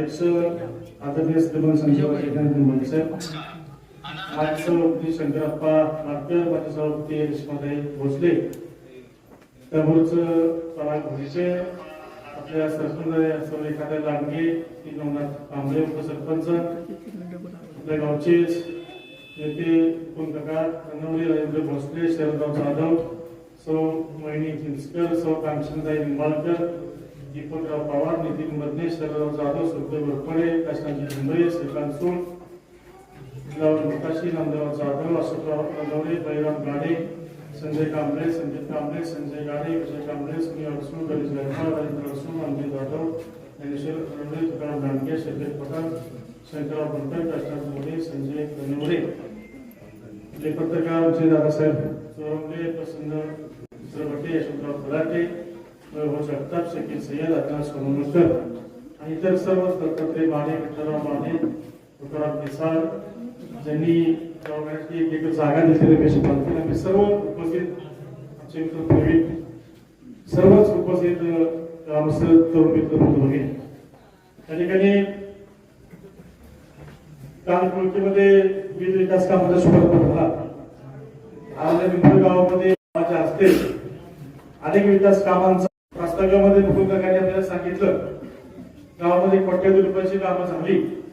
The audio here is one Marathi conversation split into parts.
अध्यक्ष आदरणीय श्रीमंत संजय साहेब माझे सभापती शंकरप्पा नाट्य माझे सभापती रेश्माताई भोसले. त्यामुळेच घोडीचे आपल्या सरपंच सर्व एखाद्या लांडगे ती नवनाथ कांबळे उपसरपंच आपल्या गावचे नेते कोण काका कन्नवली राजेंद्र भोसले शरदराव जाधव सौ मोहिनी चिंचकर सौ कांचनताई निंबाळकर दीपकराव पवार नितीन मदने शरदराव जाधव सुखदेव घोरपडे काशीनाथजी झुंबळे श्रीकांत सूळ मुकाशी नामदेवराव जाधव अशोकराव नलवडे बळीराम गाडे संजय कांबळे संजय कांबळे संजय गाडे विजय कांबळे सुनील अडसूळ गणेश गायकवाड राजेंद्र अडसूळ अनिल जाधव ज्ञानेश्वर करणडे तुकाराम दांडगे शेखर पठाण शंकरराव बनकर काशीनाथ मोरे संजय कनवरे आपले पत्रकार आमचे दादासाहेब चोरंगे प्रसन्न सरवटे यशवंतराव फलाटे होऊ शकतात शकील सय्यद अज्ञान सोनवणकर आणि इतर सर्व दत्तात्रय माने विठ्ठलराव माने तुकाराम निसार ज्यांनी गावगाड्याची एक एक जागा दिलेली पेशी पालखी आम्ही सर्व उपस्थित आमचे मित्र प्रवीण सर्वच उपस्थित ग्रामस्थ तरुण मित्र बंधू त्या ठिकाणी काल कुळकीमध्ये वीज विकास कामाचा शुभारंभ झाला. आज पिंपळ गावामध्ये माझ्या हस्ते अनेक विकास कामांचा पुस्तकामध्ये मुकुंद आपल्याला सांगितलं? गावामध्ये कोट्यावधी रुपयाची कामं झाली.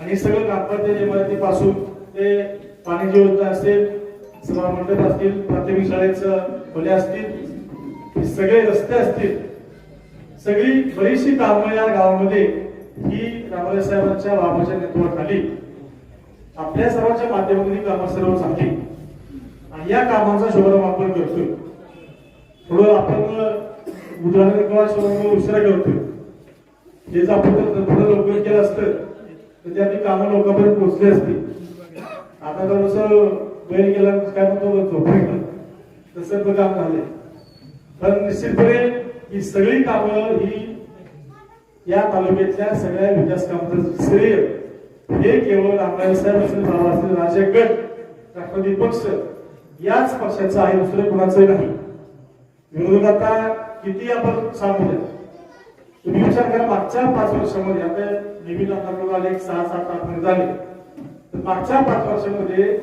आणि सगळं कापड इमारतीपासून ते पाण्याची योजना असेल सभा मंडप असतील प्राथमिक शाळेचं खोल्या असतील सगळे रस्ते असतील. सगळी बरीचशी कामं या गावामध्ये ही रामराज साहेबांच्या बाबाच्या नेतृत्वाखाली. आपल्या सर्वांच्या माध्यमातून ही कामं सर्व झाली. आणि या कामांचा शुभारंभ आपण करतोय. थोडं आपण उदाहरण किंवा शुभारंभ उशिरा करतोय हे जर आपण जर थोडं लवकर केलं असतं तर ते आपली कामं लोकांपर्यंत पोहोचली असती. आता तर बैल गेला काय म्हणतो झोपायला तसं तर काम झाले पण निश्चितपणे ही सगळी कामं ही या तालुक्यातल्या सगळ्या विकास कामाचं श्रेय हे केवळ रामराज साहेब असेल बाबा असेल राजे गट राष्ट्रवादी पक्ष याच पक्षाचं आहे दुसरं कुणाचं नाही. विरोधक आता किती आपण सांगू द्या तुम्ही विचार करा मागच्या पाच वर्षामध्ये आता नवीन आमदार आले एक सहा सात आठ झाले. तर मागच्या पाच वर्षामध्ये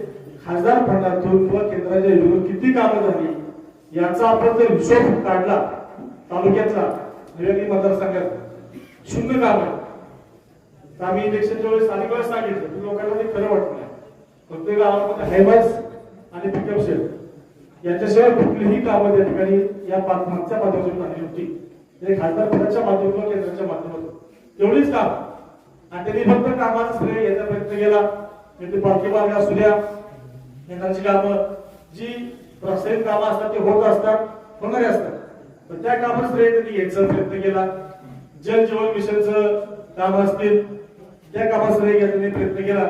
खासदार फंडातून किंवा केंद्राच्या योजनेतून किती कामं झाली याचा आपण जर हिशोब काढला तालुक्यातला निवेदी मतदारसंघात शून्य काम आहे. तर आम्ही इलेक्शनच्या वेळेस अनेक वेळेस सांगितलं लोकांना ते खरं वाटत नाही. फक्त गावामध्ये हायवास आणि पिकअप शेड याच्याशिवाय कुठलीही कामं त्या ठिकाणी या मागच्या माध्यमातून वर्षात झाली होती ते खासदार पदाच्या माध्यमातून केंद्राच्या माध्यमातून. एवढीच काम. आणि त्यांनी फक्त कामाचा श्रेय याचा प्रयत्न केला. म्हणजे पालखी मार्ग असू द्या केंद्राची कामं जी प्रस्तावित कामं असतात ते होत असतात होणारे असतात. पण त्या कामाचं श्रेय त्यांनी घ्यायचा प्रयत्न केला. जल जीवन मिशनचं काम असतील त्या कामाचं श्रेय घ्यायचा प्रयत्न केला.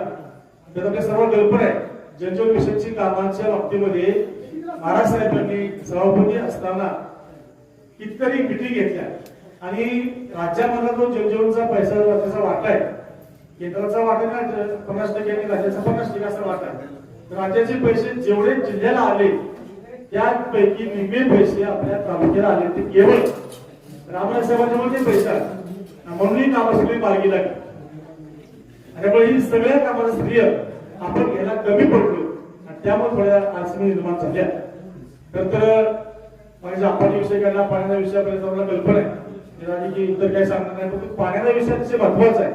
तर आपल्या सर्व कल्पना आहे जल जीवन मिशनची कामांच्या बाबतीमध्ये बाळासाहेबांनी सभापती असताना कितीतरी मिटिंग घेतल्या. आणि राज्यामधला जो जनजीवनचा पैसा त्याचा वाटा आहे. केंद्राचा वाटा ना पन्नास टक्के आणि राज्याचा पन्नास टक्के असा वाटा आहे. तर राज्याचे पैसे जेवढे जिल्ह्याला आले त्यापैकी निम्मे पैसे आपल्या तालुक्याला आले ते केवळ रामराजसाहेबांच्यामुळे ते पैसे म्हणूनही कामासाठी ही मार्गी लागली. त्यामुळे ही सगळ्या कामाचं श्रेय आपण घ्यायला कमी पडलो. आणि त्यामुळे थोड्या अडचणी निर्माण झाल्या. नंतर माझ्या आपण विषय करणार पाण्याचा विषय आपल्याला सर्वांना कल्पना आहे. निराजी की इतर काही सांगणार नाही पण पाण्याचा विषय अतिशय महत्त्वाचा आहे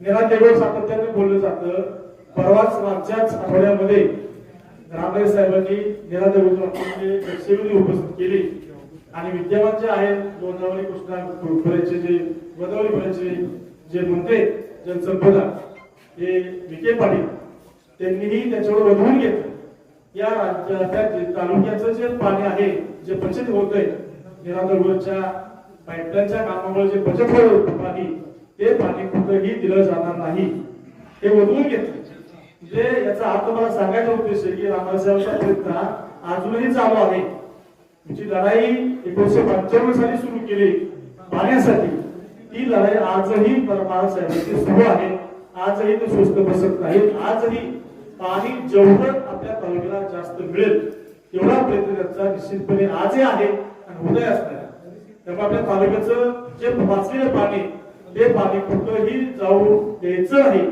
निरा केवळ सातत्याने बोललं जातं. परवाच मागच्याच आठवड्यामध्ये रामदेव साहेबांनी निरा देवची लक्षवेधी उपस्थित केली. आणि विद्यमान जे आहेत गोदावरी कृष्णा खोऱ्याचे जे गोदावरी खोऱ्याचे जे मंत्री जनसंपदा हे विखे पाटील त्यांनीही त्याच्यावर वधवून घेतलं. या राज्याच्या जे- तालुक्याचं जे पाणी आहे जे बचत होत आहे निरादरच्या पाईपलाईनच्या कामामुळे जे बचत होत होतं पाणी ते पाणी कुठंही दिलं जाणार नाही. हे वधवून घेतलं. म्हणजे याचा अर्थ मला सांगायचा उद्देश आहे की रामराजांचा प्रयत्न अजूनही चालू आहे. जी लढाई एकोणीशे पंच्याण्णव साली सुरू केली पाण्यासाठी ती लढाई आजही परमार साहेबांची सुरू आहे. आजही ते स्वस्त बसत नाही आजही पाणी जेवढं आपल्या तालुक्याला जास्त मिळेल तेवढा प्रयत्न त्यांचा निश्चितपणे आजही आहे आणि उदय असणार त्यामुळे आपल्या तालुक्याचं जे वाचलेलं पाणी ते पाणी कुठंही जाऊ द्यायचं नाही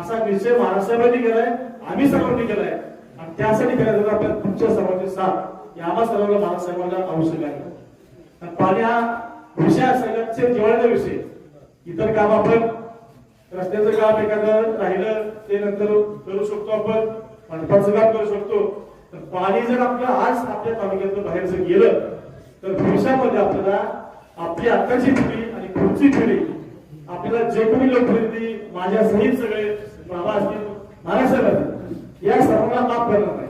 असा निश्चय महाराष्ट्रामध्ये केलाय आम्ही सर्वांनी केलाय. आणि त्यासाठी करायचं आपल्या तुमच्या सर्वांचे साथ या आम्हा सर्वांना महाराष्ट्राला आवश्यक आहे. पाणी हा विषय सगळ्यात जिव्हाळ्याचा विषय. इतर काम आपण रस्त्याचं काम एखादं राहिलं ते नंतर करू शकतो आपण. मंडपाचं काम करू शकतो. तर पाणी जर आपलं आज आपल्या तालुक्यातून बाहेर जर गेलं तर भविष्यामध्ये आपल्याला आपली आताची पिढी आणि पुढची पिढी आपल्याला जे कोणी लोकप्रतिनिधी माझ्या सहित सगळे बाबा असतील महाराष्ट्र असतील या सर्वांना माफ करणार नाही.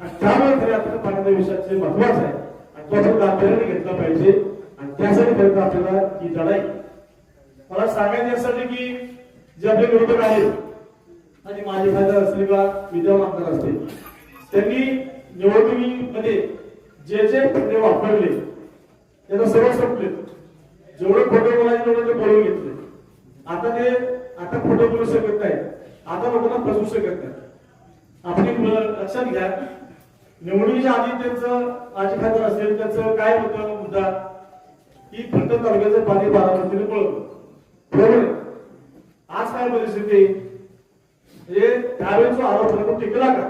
आणि त्यामुळे तरी आपल्याला पाण्याच्या विषयाचे महत्वाचं आहे. आणि तो आपण गांभीर्याने घेतला पाहिजे. आणि त्यासाठी पर्यंत आपल्याला ही लढाई. मला सांगायचं यासाठी की जे आपले विरोधक आहेत आणि माझे खासदार असतील किंवा विद्यमान आमदार असतील त्यांनी निवडणुकीमध्ये जे जे फंडे वापरले त्याचा सर्व संपले. जेवढे खोटे बोलायचे तेवढे ते बोलून घेतले. आता ते आता खोटे बोलू शकत नाही आता लोकांना फसवू शकत नाही आपली मुलं लक्षात घ्या. निवडणुकीच्या आधी त्यांचं माझे खासदार असेल त्यांचं काय होतं मुद्दा? की फक्त तालुक्याचं पाणी बारामतीने पळवलं बरोबर आज काय परिस्थिती? म्हणजे त्यावेळेचा आरोप होता टिकला का?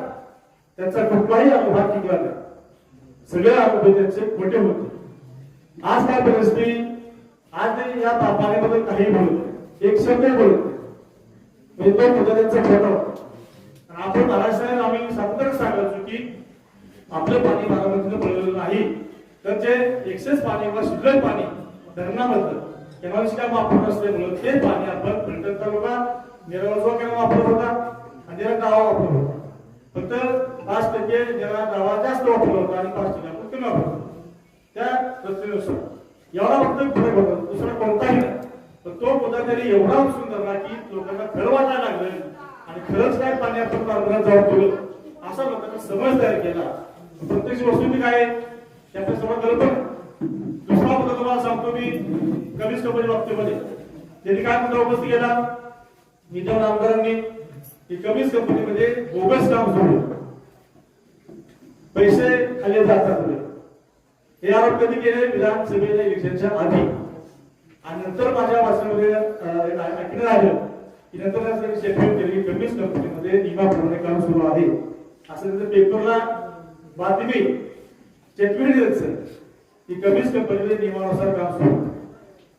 त्यांचा कुठलाही आरोप टिकला नाही. सगळे आरोप त्यांचे खोटे होते. आज काय परिस्थिती? आज ते या पा- पाण्याबद्दल काही बोलत एक शब्द बोलत म्हणजे तो मुद्दा त्यांचा खोटा होता. आपण महाराष्ट्राने आम्ही सातत्याने सांगायचो की आपलं पाणी बारामतीनं पडलेलं नाही. तर जे एक्सेस पाणी किंवा शिल्लक पाणी धरणामधलं केव्हाच काय वापरत असल्यामुळं ते पाणी आपण फलटण तालुका निरावजवा केव्हा वापरत होता आणि निरा गावा वापरत होता फक्त पाच टक्के निरा गावा जास्त वापरला होता आणि पाच टक्के आपण कमी वापरत होतो त्या रचनेनुसार एवढा फक्त फरक होता दुसरा कोणताही नाही पण तो एवढा उचलून धरला की लोकांना खरं वाटायला लागलं आणि खरंच काय पाणी आपण कारखान्यात जाऊन ठेवलं असा लोकांना समज तयार केला. प्रत्यक्ष वस्तू मी काय? आहे? समज आपल्या दुसरा मुद्दा तुम्हाला सांगतो मी कमीच कंपनी बाबतीमध्ये त्यांनी काय मुद्दा उपस्थित केला? विद्यमान आमदारांनी की कमीच कंपनीमध्ये बोगस काम सुरू पैसे खाली जातात हे आरोप कधी केले? विधानसभेच्या इलेक्शनच्या आधी. आणि नंतर माझ्या वाचनामध्ये ऐकण्यात आलं. की नंतर शेतकरी केली कमीच कंपनीमध्ये नियमाप्रमाणे काम सुरू आहे. असं त्यांचं पेपरला बातमी स्टेटमेंट सर की कमीच कंपनीमध्ये नियमानुसार काम सुरू.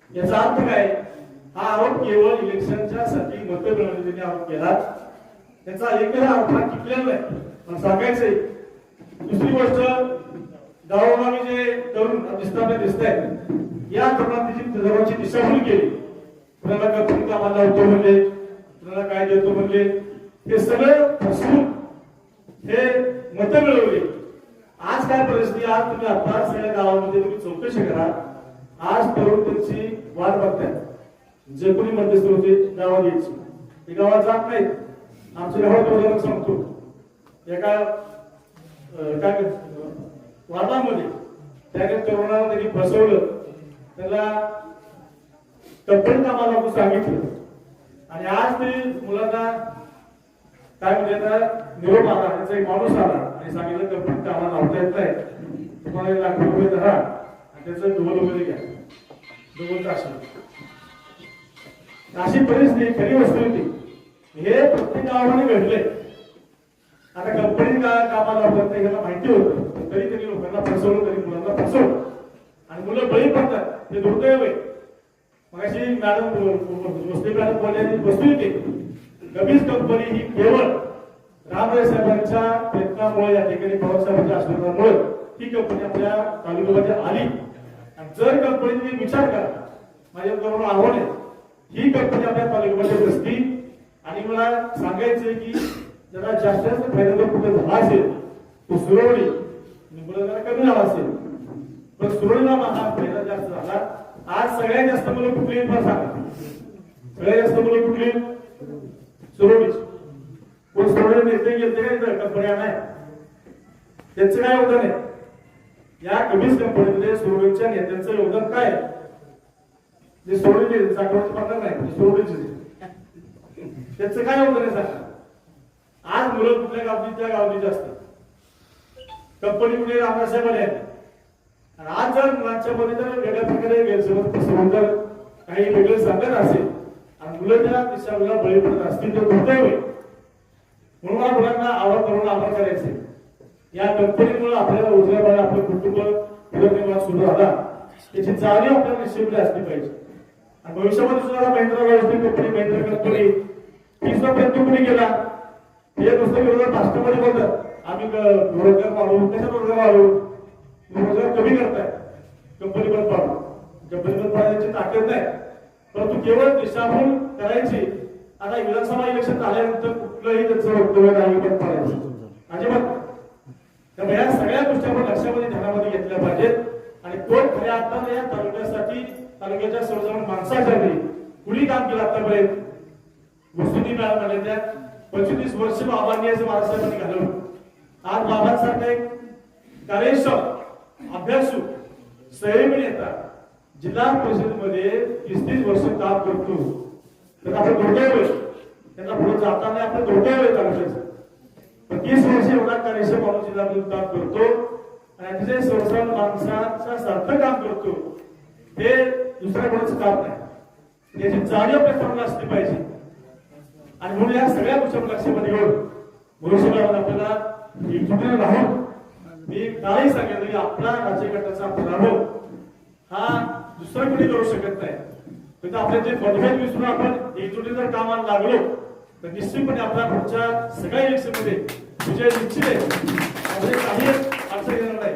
याचा अर्थ काय? हा आरोप केवळ इलेक्शनच्या साठी मत मिळवण्याचा आरोप केला. त्याचा एक अर्थ टिकलेला नाही मला सांगायचंय. दुसरी गोष्ट गावोगावी जे तरुण दिसतात दिसत आहेत या तरुणांची सर्वांची दिशाभूल केली कुणाला कंपनी कामाला होतो म्हणले कुणाला काय देतो म्हणले हे सगळं फसवून हे मत मिळवले. आज काय परिस्थिती आज तुम्ही आता सगळ्या गावामध्ये तुम्ही चौकशी करा. आज तरुण त्यांची वाट बघताय. जे कोणी मध्यस्थ होते गावात यायची. ते गावात जात नाहीत. आमच्या गावात उदाहरण सांगतो. एका काय म्हणतात, वार्डामध्ये त्याने तरुणाला त्यांनी फसवलं. त्याला कंपनी कामाला आपण सांगितलं. आणि आज ते मुलांना काय म्हणजे आता निरोप आला. त्याचा एक माणूस आला. आणि सांगितलं कंपनी कामाला लावता येत नाही. तुम्हाला लाख रुपये धरा आणि त्याचं डोल वगैरे घ्या डबल तास अशी परिस्थिती खरी वस्तू होती. हे प्रत्येक गावामध्ये घडले आता कंपनी का कामाला लावतात नाही ह्याला माहिती होतं. तरी त्यांनी लोकांना फसवलं तरी मुलांना फसवलं. आणि मुलं बळी पडतात. हे दुर्दैव आहे. मगाशी मॅडम मुस्लिम मॅडम बोलले वस्तू येते कमीच कंपनी ही केवळ रामराय साहेबांच्या प्रयत्नामुळे या ठिकाणी पवार आशीर्वादामुळे ही कंपनी आपल्या तालुक्यामध्ये आली. आणि जर कंपनीने विचार करा माझ्या जवळ आव्हान आहे ही कंपनी आपल्या तालुक्यामध्ये नसती आणि मला सांगायचंय की जरा जास्त जास्त फायदा कुठे झाला असेल तो सुरवणी मुलं जरा कमी झाला असेल पण सुरळीला हा जास्त झाला. आज सगळ्यात जास्त मुलं कुठली पण सांगा. सगळ्यात जास्त मुलं कुठली आहेत? सुरवणीची कोण सुरवणी नेते गेलते का कंपन्या नाही. त्यांचं काय योगदान आहे? या कमीच कंपनीमध्ये सुरवणीच्या नेत्यांचं योगदान काय जे सोडवली साठवण्याचं पडणार नाही ते सोडवलीचे त्याचं काय योगदान आहे सांगा? आज मुलं कुठल्या गावची त्या गावची असतात कंपनी कुठे रामरासाहेब आले आहेत. आज जर मुलांच्या मध्ये जर वेगळ्या प्रकारे गैरसमज पसरवून जर काही वेगळं सांगत असेल आणि मुलं त्या दिशाला बळी पडत असतील तर दुर्दैव आहे म्हणून मुलांना आवड करून आपण करायचे. या कंपनीमुळे आपल्याला रोजगार आपलं कुटुंब उदरनिर्वाह सुरू झाला. त्याची जाणीव आपल्याला निश्चितपणे असली पाहिजे. आणि भविष्यामध्ये सुद्धा महिंद्रा व्यवस्थित कंपनी महिंद्रा कंपनी ही सुद्धा प्रयत्न कुणी केला हे नुसतं विरोधात राष्ट्रमध्ये बोलतात. आम्ही रोजगार वाढवू कशा रोजगार वाढवू रोजगार कमी करताय. कंपनी बंद पाडू कंपनी बंद पाडण्याची ताकद नाही. परंतु केवळ दिशाभूल करायची. आता विधानसभा इलेक्शन झाल्यानंतर कुठलंही त्यांचं वक्तव्य नाही बंद पाडायचं अजिबात. त्यामुळे या सगळ्या गोष्टी आपण लक्षामध्ये ध्यानामध्ये घेतल्या पाहिजेत. आणि कोण खऱ्या अर्थाने या तालुक्यासाठी तालुक्याच्या सर्वसाधारण माणसासाठी कुणी काम केलं आतापर्यंत? गोष्टी मिळाल्या त्या. पंचवीस वर्ष बाबांनी असं महाराष्ट्रामध्ये घालवलं. आज बाबांसारखा एक कार्यक्षम अभ्यासू संयमी नेता जिल्हा परिषदेमध्ये तीस तीस वर्ष काम करतो. तर आपण धोक्यावर त्यांना पुढे जाताना आपण धोक्यावर आहे तालुक्याचं तीस वर्ष एवढा कार्यक्षम माणूस जिल्हा परिषद काम करतो. आणि अतिशय सर्वसामान्य माणसाचा सारखं काम करतो. ते दुसऱ्या कोणाचं काम नाही. त्याची जाणीव आपल्या सर्वांना असली पाहिजे. आणि म्हणून या सगळ्या गोष्टी लक्षामध्ये घेऊन भविष्यकाळात आपल्याला एकजुटीने राहून मी काही सांगितलं की आपला राज्यघटनाचा पराभव हा दुसरा कुणी करू शकत नाही. फक्त आपले जे मतभेद विसरून आपण एकजुटी जर कामाला लागलो तर निश्चितपणे आपल्या पुढच्या सगळ्या इलेक्शनमध्ये विजय निश्चित आहे. त्यामध्ये काही अडचण येणार नाही.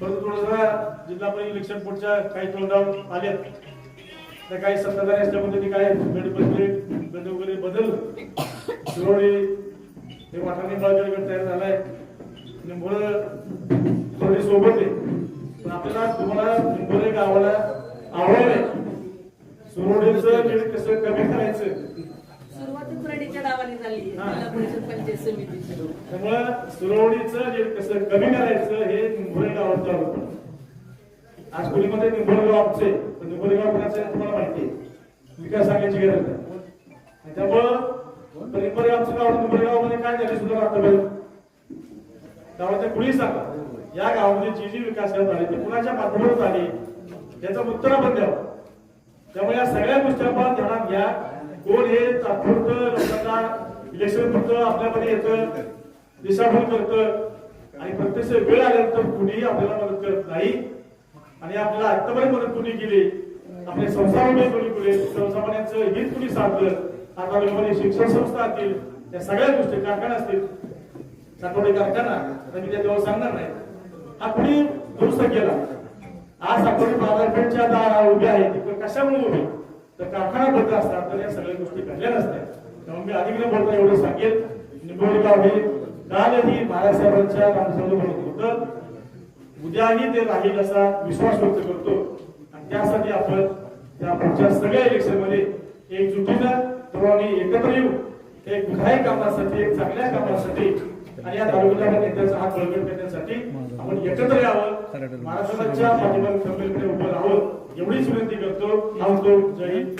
परंतु थोडं जिल्हा परिषद इलेक्शन पुढच्या काही तोंडावर आले. त्या काही सत्ताधारी असल्यामुळे त्यांनी काय गट वगैरे बदल शिरोळी हे वाटाणे बाजार तयार झालाय. निंबोळ थोडी सोबत. आहे पण आपल्याला तुम्हाला निंबोळे गावाला आवडलंय. सुरोडीचं गीत कसं कमी करायचं? त्यामुळं सुरवडीचं जे कसं कमी करायचं हे निंबोळे गावाचं आरोप आज कुणीमध्ये निंबोळे गाव आमचे? पण निंबोळे गाव कोणाचं आहे तुम्हाला माहिती आहे. विकास सांगायची गरज नाही. त्यामुळं निंबोळे गावचं गाव निंबोळे गावामध्ये काय झाले सुद्धा त्यामुळे ते कुणी सांगा. या गावामध्ये जी जी विकास करत आली ती कुणाच्या माध्यमातून आली याचं उत्तर आपण द्यावं. त्यामुळे या सगळ्या गोष्टी आपण ध्यानात घ्या. कोण हे तात्पुरत लोकांना इलेक्शन पुरतं आपल्यामध्ये येतं दिशाभूल करतं आणि प्रत्यक्ष वेळ आल्यानंतर कुणीही आपल्याला मदत करत नाही आणि आपल्याला आत्तापर्यंत मदत कुणी केली आपले संस्थांमध्ये कोणी केले सर्वसामान्यांचं हित कुणी साधलं आता लोकांनी शिक्षण संस्था असतील या सगळ्या गोष्टी कारखाना असतील साठवडे कारखाना आता मी त्या तेव्हा सांगणार नाही. हा कुणी दुरुस्त केला? आज साठवडे बाजारपेठच्या दारा उभ्या आहेत. तिकडे कशामुळे उभी? तर कारखाना बंद असतात तर या सगळ्या गोष्टी घडल्या नसत्या. त्यामुळे मी अधिक न बोलता एवढं सांगेल. निंबोली गाव हे कालही बाळासाहेबांच्या रामसंग म्हणत होतं. उद्याही ते राहील असा विश्वास व्यक्त करतो. आणि त्यासाठी आपण त्या पुढच्या सगळ्या इलेक्शनमध्ये एकजुटीनं सर्वांनी एकत्र येऊ. एक काही कामासाठी एक चांगल्या कामासाठी आणि या तालुक्याच्या नेत्याचा हात बळकट करण्यासाठी आपण एकत्र यावं. महाराष्ट्राच्या पाठीमागे खंबीरपणे उभं राहावं. एवढीच विनंती करतो. थांबतो. जय हिंद.